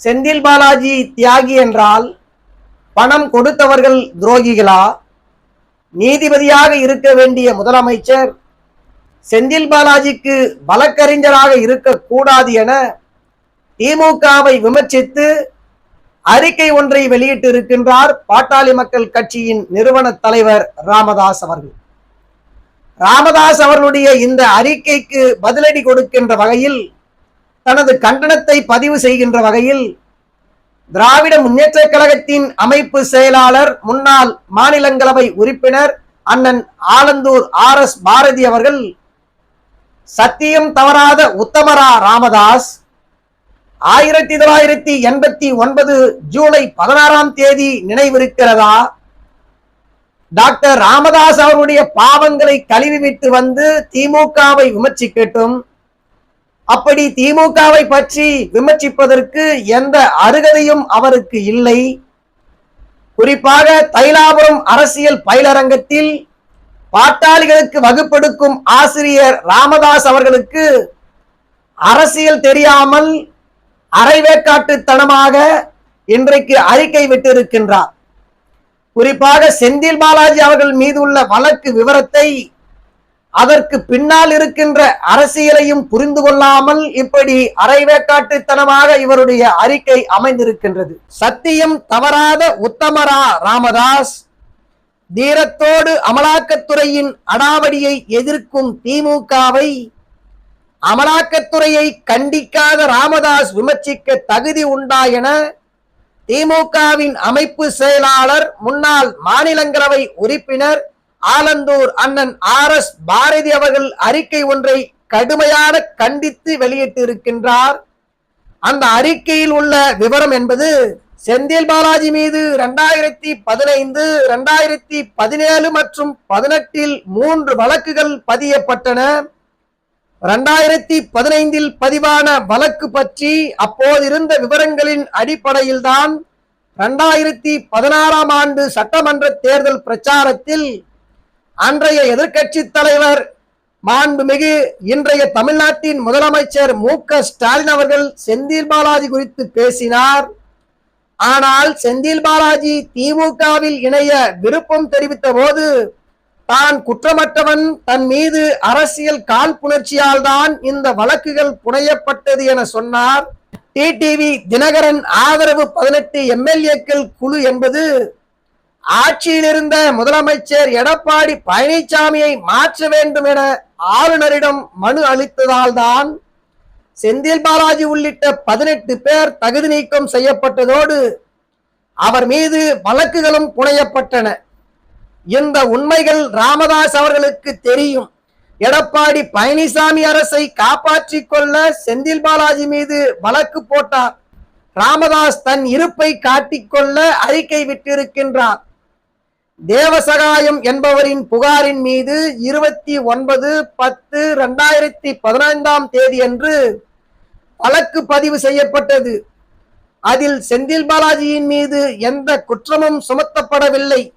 செந்தில் பாலாஜி தியாகி என்றால் பணம் கொடுத்தவர்கள் துரோகிகளா? நீதிபதியாக இருக்க வேண்டிய முதலமைச்சர் செந்தில் பாலாஜிக்கு வழக்கறிஞராக இருக்கக்கூடாது என திமுகவை விமர்சித்து அறிக்கை ஒன்றை வெளியிட்டு இருக்கின்றார் பாட்டாளி மக்கள் கட்சியின் நிறுவன தலைவர் ராமதாஸ் அவர்கள். ராமதாஸ் அவர்களுடைய இந்த அறிக்கைக்கு பதிலடி கொடுக்கின்ற வகையில் தனது கண்டனத்தை பதிவு செய்கின்ற வகையில் திராவிட முன்னேற்ற கழகத்தின் அமைப்பு செயலாளர் முன்னாள் மாநிலங்களவை உறுப்பினர் அண்ணன் ஆலந்தூர் ஆர் எஸ் பாரதி அவர்கள் சத்தியம் தவறாத உத்தமரா ராமதாஸ் ஆயிரத்தி தொள்ளாயிரத்தி எண்பத்தி ஒன்பது ஜூலை பதினாறாம் தேதி நினைவிருக்கிறதா? டாக்டர் ராமதாஸ் அவருடைய பாவங்களை கழுவிவிட்டு வந்து திமுகவை விமர்சிக்கட்டும். அப்படி திமுகவை பற்றி விமர்சிப்பதற்கு எந்த அருகதையும் அவருக்கு இல்லை. குறிப்பாக தைலாபுரம் அரசியல் பயிலரங்கத்தில் பாட்டாளிகளுக்கு வகுப்பெடுக்கும் ஆசிரியர் ராமதாஸ் அவர்களுக்கு அரசியல் தெரியாமல் அரைவேக்காட்டுத்தனமாக இன்றைக்கு அறிக்கை விட்டிருக்கின்றார். குறிப்பாக செந்தில் பாலாஜி அவர்கள் மீது உள்ள வழக்கு விவரத்தை அதற்கு பின்னால் இருக்கின்ற அரசியலையும் புரிந்து கொள்ளாமல் இப்படி அரைவேக்காட்டுத்தனமாக இவருடைய அறிக்கை அமைந்திருக்கின்றது. சத்தியம் தவறாத உத்தமரா ராமதாஸ் தீரத்தோடு அமலாக்கத்துறையின் அடாவடியை எதிர்க்கும் திமுகவை அமலாக்கத்துறையை கண்டிக்காத ராமதாஸ் விமர்சிக்க தகுதி உண்டா என திமுகவின் அமைப்பு செயலாளர் முன்னாள் மாநிலங்களவை உறுப்பினர் ஆலந்தூர் அண்ணன் ஆர் எஸ் பாரதி அவர்கள் அறிக்கை ஒன்றை கடுமையான கண்டித்து வெளியிட்டிருக்கின்றார். அந்த அறிக்கையில் உள்ள விவரம் என்பது செந்தில் பாலாஜி மீது இரண்டாயிரத்தி பதினைந்து இரண்டாயிரத்தி பதினேழு மற்றும் பதினெட்டில் மூன்று வழக்குகள் பதியப்பட்டன. இரண்டாயிரத்தி பதினைந்தில் பதிவான வழக்கு பற்றி அப்போதிருந்த விவரங்களின் அடிப்படையில்தான் இரண்டாயிரத்தி பதினாறாம் ஆண்டு சட்டமன்ற தேர்தல் பிரச்சாரத்தில் அன்றைய எதிர்க்கட்சி தலைவர் மாண்புமிகு இன்றைய தமிழ்நாட்டின் முதலமைச்சர் மு க ஸ்டாலின் அவர்கள் செந்தில் பாலாஜி குறித்து பேசினார். ஆனால் செந்தில் பாலாஜி திமுகவில் இணைய விருப்பம் தெரிவித்த போது தான் குற்றமற்றவன் தன் மீது அரசியல் காழ்ப்புணர்ச்சியால் தான் இந்த வழக்குகள் புனையப்பட்டது என சொன்னார். டிடிவி தினகரன் ஆதரவு பதினெட்டு எம்எல்ஏக்கள் குழு என்பது ஆட்சியில் இருந்த முதலமைச்சர் எடப்பாடி பழனிசாமியை மாற்ற வேண்டும் என ஆளுநரிடம் மனு அளித்ததால் தான் செந்தில் பாலாஜி உள்ளிட்ட பதினெட்டு பேர் தகுதி நீக்கம் செய்யப்பட்டதோடு அவர் மீது வழக்குகளும் புனையப்பட்டன. இந்த உண்மைகள் ராமதாஸ் அவர்களுக்கு தெரியும். எடப்பாடி பழனிசாமி அரசை காப்பாற்றிக் கொள்ள செந்தில் பாலாஜி மீது வழக்கு போட்டார். ராமதாஸ் தன் இருப்பை காட்டிக்கொள்ள அறிக்கை விட்டிருக்கின்றார். தேவசகாயம் என்பவரின் புகாரின் மீது இருபத்தி ஒன்பது பத்து ரெண்டாயிரத்தி பதினைந்தாம் தேதியன்று வழக்கு பதிவு செய்யப்பட்டது. அதில் செந்தில் பாலாஜியின் மீது எந்த குற்றமும் சுமத்தப்படவில்லை.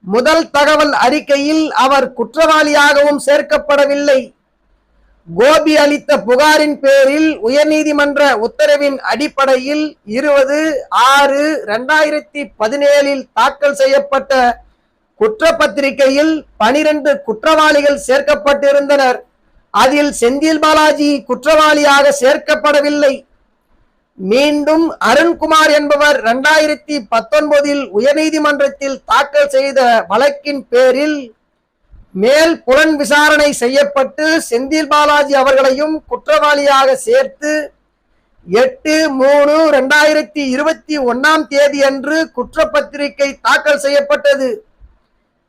முதல் தகவல் அறிக்கையில் அவர் குற்றவாளியாகவும் சேர்க்கப்படவில்லை. கோபி அளித்த புகாரின் பேரில் உயர்நீதிமன்ற உத்தரவின் அடிப்படையில் இருபது ஆறு இரண்டாயிரத்தி பதினேழில் தாக்கல் செய்யப்பட்ட குற்றப்பத்திரிகையில் பனிரெண்டு குற்றவாளிகள் சேர்க்கப்பட்டிருந்தனர். அதில் செந்தில் பாலாஜி குற்றவாளியாக சேர்க்கப்படவில்லை. மீண்டும் அருண்குமார் என்பவர் இரண்டாயிரத்தி பத்தொன்பதில் உயர்நீதிமன்றத்தில் தாக்கல் செய்த வழக்கின் பேரில் மேல் புலன் விசாரணை செய்யப்பட்டு செந்தில் பாலாஜி அவர்களையும் குற்றவாளியாக சேர்த்து எட்டு மூணு ரெண்டாயிரத்தி இருபத்தி ஒன்னாம் தேதி அன்று குற்றப்பத்திரிகை தாக்கல் செய்யப்பட்டது.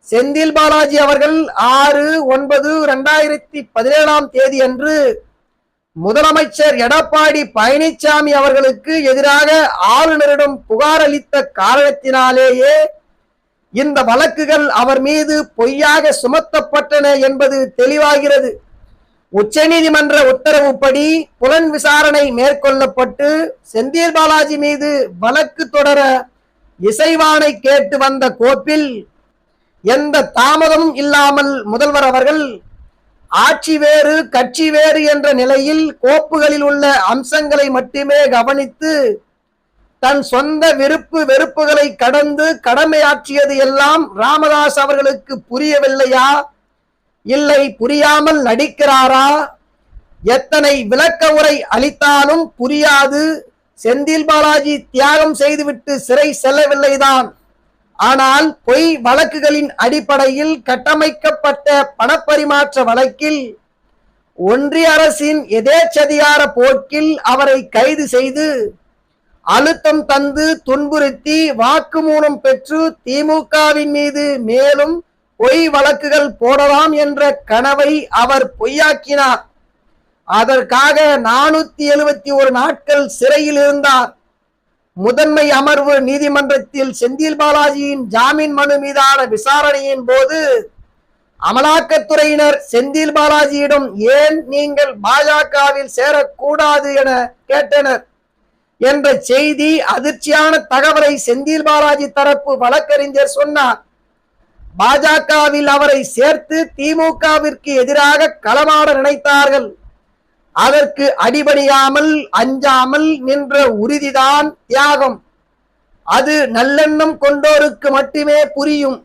செந்தில் பாலாஜி அவர்கள் ஆறு ஒன்பது ரெண்டாயிரத்தி பதினேழாம் தேதி அன்று முதலமைச்சர் எடப்பாடி பழனிசாமி அவர்களுக்கு எதிராக ஆளுநரிடம் புகார் அளித்த காரணத்தினாலேயே இந்த வழக்குகள் அவர் மீது பொய்யாக சுமத்தப்பட்டன என்பது தெளிவாகிறது. உச்சநீதிமன்ற உத்தரவுப்படி புலன் விசாரணை மேற்கொள்ளப்பட்டு செந்தில் பாலாஜி மீது வழக்கு தொடர இசைவானை கேட்டு வந்த கோப்பில் எந்த தாமதமும் இல்லாமல் முதல்வர் அவர்கள் ஆட்சி வேறு கட்சி வேறு என்ற நிலையில் கோப்புகளில் உள்ள அம்சங்களை மட்டுமே கவனித்து தன் சொந்த விருப்பு வெறுப்புகளை கடந்து கடமையாற்றியது எல்லாம் ராமதாஸ் அவர்களுக்கு புரியவில்லையா? இல்லை புரியாமல் நடிக்கிறாரா? எத்தனை விளக்க உரை அளித்தாலும் புரியாது. செந்தில் பாலாஜி தியாகம் செய்துவிட்டு சிறை செல்லவில்லைதான். ஆனால் பொய் வழக்குகளின் அடிப்படையில் கட்டமைக்கப்பட்ட பணப்பரிமாற்ற வழக்கில் ஒன்றிய அரசின் எதேச்சதிகார போக்கில் அவரை கைது செய்து அழுத்தம் தந்து துன்புறுத்தி வாக்குமூலம் பெற்று திமுகவின் மீது மேலும் பொய் வழக்குகள் போடலாம் என்ற கனவை அவர் பொய்யாக்கினார். அதற்காக நானூத்தி எழுபத்தி ஒரு நாட்கள் சிறையில் இருந்தார். முதன்மை அமர்வு நீதிமன்றத்தில் செந்தில் பாலாஜியின் ஜாமீன் மனு மீதான விசாரணையின் போது அமலாக்கத்துறையினர் செந்தில் பாலாஜியிடம் ஏன் நீங்கள் பாஜகவில் சேரக்கூடாது என கேட்டனர். என்ற செய்தி அதிர்ச்சியான தகவலை செந்தில் பாலாஜி தரப்பு வழக்கறிஞர் சொன்னார். பாஜகவில் அவரை சேர்த்து திமுகவிற்கு எதிராக களமாட நினைத்தார்கள். அதற்கு அடிபணியாமல் அஞ்சாமல் நின்ற உறுதிதான் தியாகம். அது நல்லெண்ணம் கொண்டோருக்கு மட்டுமே புரியும்.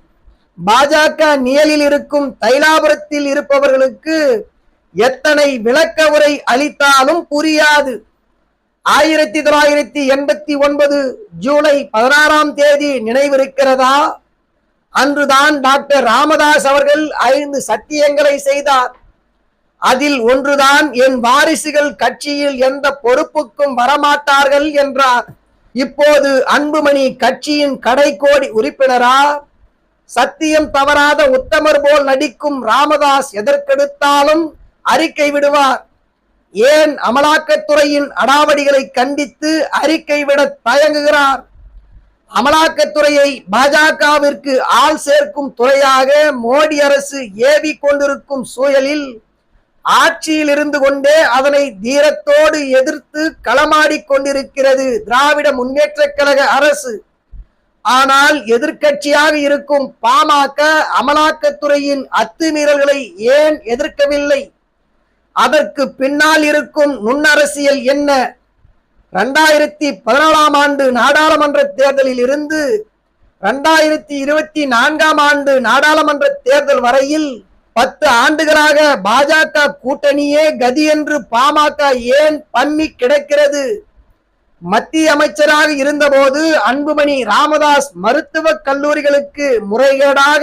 பாஜக நியலில் இருக்கும் தைலாபுரத்தில் இருப்பவர்களுக்கு எத்தனை விளக்க உரை அளித்தாலும் புரியாது. ஆயிரத்தி தொள்ளாயிரத்தி எண்பத்தி ஒன்பது ஜூலை பதினாறாம் தேதி நினைவிருக்கிறதா? அன்றுதான் டாக்டர் ராமதாஸ் அவர்கள் ஐந்து சத்தியங்களை செய்தார். அதில் ஒன்றுதான் என் வாரிசுகள் கட்சியில் எந்த பொறுப்புக்கும் வரமாட்டார்கள் என்றார். இப்போது அன்புமணி கட்சியின் கடைக்கோடி உறுப்பினரா? சத்தியம் தவறாத உத்தமர் போல் நடிக்கும் ராமதாஸ் எதற்கெடுத்தாலும் அறிக்கை விடுவார். ஏன் அமலாக்கத்துறையின் அடாவடிகளை கண்டித்து அறிக்கை விட தயங்குகிறார்? அமலாக்கத்துறையை பாஜகவிற்கு ஆள் சேர்க்கும் துறையாக மோடி அரசு ஏவி கொண்டிருக்கும் சூழலில் ஆட்சியில் இருந்து கொண்டே அதனை தீரத்தோடு எதிர்த்து களமாடிக் கொண்டிருக்கிறது திராவிட முன்னேற்ற கழக அரசு. ஆனால் எதிர்க்கட்சியாக இருக்கும் பாமக அமலாக்கத்துறையின் அத்துமீறல்களை ஏன் எதிர்க்கவில்லை? அதற்கு பின்னால் இருக்கும் நுண்ணரசியல் என்ன? ரெண்டாயிரத்தி பதினாலாம் ஆண்டு நாடாளுமன்ற தேர்தலில் இருந்து ரெண்டாயிரத்தி இருபத்தி நான்காம் ஆண்டு நாடாளுமன்ற தேர்தல் வரையில் பத்து ஆண்டுகளாக பாஜக கூட்டணியே கதி என்று பாமக ஏன் பம்மி கிடக்கிறது? மத்திய அமைச்சராக இருந்தபோது அன்புமணி ராமதாஸ் மருத்துவக் கல்லூரிகளுக்கு முறைகேடாக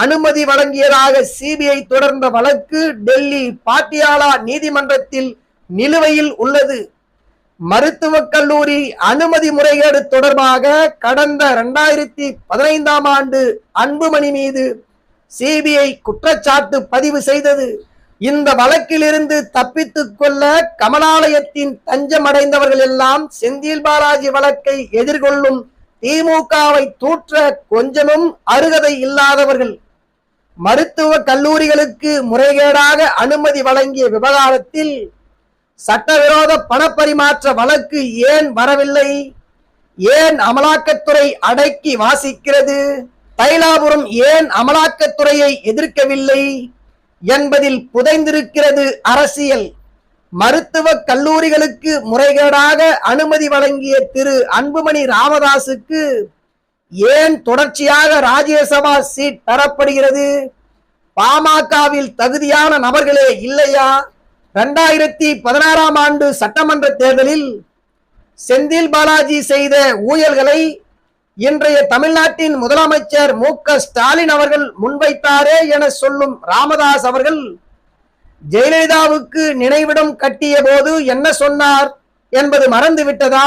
அனுமதி வழங்கியதாக சிபிஐ தொடர்ந்த வழக்கு டெல்லி பாட்டியாலா நீதிமன்றத்தில் நிலுவையில் உள்ளது. மருத்துவக் கல்லூரி அனுமதி முறைகேடு தொடர்பாக கடந்த இரண்டாயிரத்தி பதினைந்தாம் ஆண்டு அன்புமணி மீது சிபிஐ குற்றச்சாட்டு பதிவு செய்தது. இந்த வழக்கிலிருந்து தப்பித்துக் கொள்ள கமலாலயத்தின் தஞ்சமடைந்தவர்கள் எல்லாம் செந்தில் பாலாஜி வழக்கை எதிர்கொள்ளும் திமுகவை தூற்ற கொஞ்சமும் அருகதை இல்லாதவர்கள். மருத்துவ கல்லூரிகளுக்கு முறைகேடாக அனுமதி வழங்கிய விவகாரத்தில் சட்டவிரோத பணப்பரிமாற்ற வழக்கு ஏன் வரவில்லை? ஏன் அமலாக்கத்துறை அடக்கி வாசிக்கிறது? தைலாபுரம் ஏன் அமலாக்கத்துறையை எதிர்க்கவில்லை? என்பதில் புதைந்திருக்கிறது அரசியல். மருத்துவ கல்லூரிகளுக்கு முறைகேடாக அனுமதி வழங்கிய திரு. அன்புமணி ராமதாசுக்கு ஏன் தொடர்ச்சியாக ராஜ்யசபா சீட் தரப்படுகிறது பாமகவில் தகுதியான நபர்களே இல்லையா? ரெண்டாயிரத்தி பதினாறாம் ஆண்டு சட்டமன்ற தேர்தலில் செந்தில் பாலாஜி செய்த ஊழல்களை இன்றைய தமிழ்நாட்டின் முதலமைச்சர் மு க ஸ்டாலின் அவர்கள் முன்வைத்தாரே என சொல்லும் ராமதாஸ் அவர்கள் ஜெயலலிதாவுக்கு நினைவிடம் கட்டிய போது என்ன சொன்னார் என்பது மறந்து விட்டதா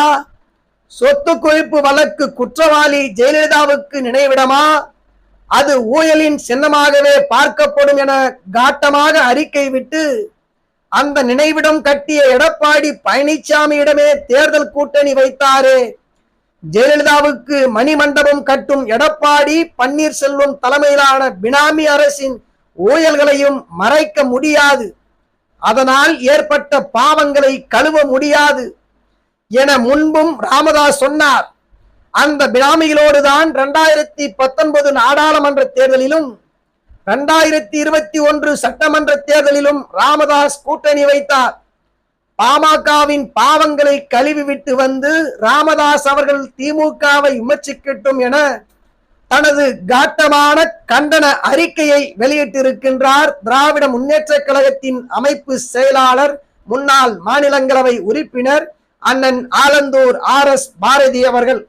சொத்து குவிப்பு வழக்கு குற்றவாளி ஜெயலலிதாவுக்கு நினைவிடமா? அது ஊழலின் சின்னமாகவே பார்க்கப்படும் என காட்டமாக அறிக்கை விட்டு அந்த நினைவிடம் கட்டிய எடப்பாடி பழனிசாமியிடமே தேர்தல் கூட்டணி வைத்தாரே. ஜெயலலிதாவுக்கு மணிமண்டபம் கட்டும் எடப்பாடி பன்னீர்செல்வம் தலைமையிலான பினாமி அரசின் ஊழல்களையும் மறைக்க முடியாது. அதனால் ஏற்பட்ட பாவங்களை கழுவ முடியாது. என முன்பும் ராமதாஸ் சொன்னார். அந்த பினாமிகளோடு தான் இரண்டாயிரத்தி பத்தொன்பது நாடாளுமன்ற தேர்தலிலும் இரண்டாயிரத்தி இருபத்தி ஒன்று சட்டமன்ற தேர்தலிலும் ராமதாஸ் கூட்டணி வைத்தார். பாமகவின் பாவங்களை கழுவி விட்டு வந்து ராமதாஸ் அவர்கள் திமுகவை விமர்சிக்கட்டும் என தனது காட்டமான கண்டன அறிக்கையை வெளியிட்டிருக்கின்றார் திராவிட முன்னேற்ற கழகத்தின் அமைப்பு செயலாளர் முன்னாள் மாநிலங்களவை உறுப்பினர் அண்ணன் ஆலந்தூர் ஆர் எஸ் பாரதி அவர்கள்